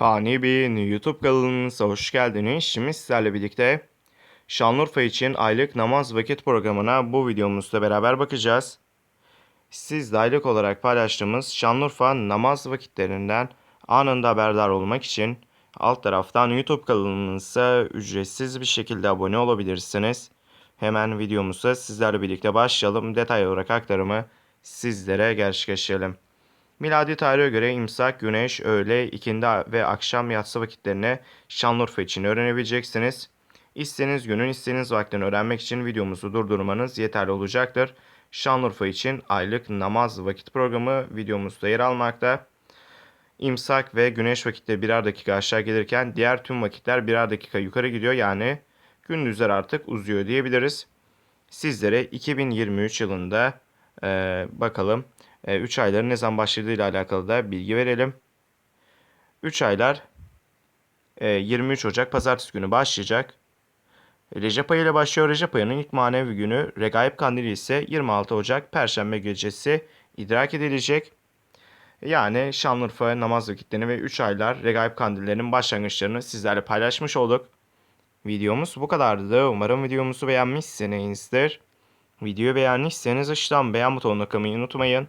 Fani Bey'in YouTube kanalınıza hoş geldiniz. Şimdi sizlerle birlikte Şanlıurfa için aylık namaz vakit programına bu videomuzda beraber bakacağız. Siz de aylık olarak paylaştığımız Şanlıurfa namaz vakitlerinden anında haberdar olmak için alt taraftan YouTube kanalımıza ücretsiz bir şekilde abone olabilirsiniz. Hemen videomuza sizlerle birlikte başlayalım. Detay olarak aktarımı sizlere gerçekleştirelim. Miladi tarihe göre imsak, güneş, öğle, ikindi ve akşam yatsı vakitlerini Şanlıurfa için öğrenebileceksiniz. İstediğiniz günün istediğiniz vaktini öğrenmek için videomuzu durdurmanız yeterli olacaktır. Şanlıurfa için aylık namaz vakit programı videomuzda yer almakta. İmsak ve güneş vakitleri birer dakika aşağı gelirken diğer tüm vakitler birer dakika yukarı gidiyor. Yani gündüzler artık uzuyor diyebiliriz. Sizlere 2023 yılında eee, bakalım 3 ayların ne zaman başladığıyla alakalı da bilgi verelim. 3 aylar e, 23 Ocak Pazartesi günü başlayacak. Recep ayı ile başlıyor. Recep ayının ilk manevi günü Regaib Kandili ise 26 Ocak Perşembe gecesi idrak edilecek. Yani Şanlıurfa namaz vakitlerini ve 3 aylar Regaib Kandillerinin başlangıçlarını sizlerle paylaşmış olduk. Videomuz bu kadardı. Umarım videomuzu beğenmişsinizdir. Videoyu beğendiyseniz aşağıdan beğen butonuna tıklamayı unutmayın.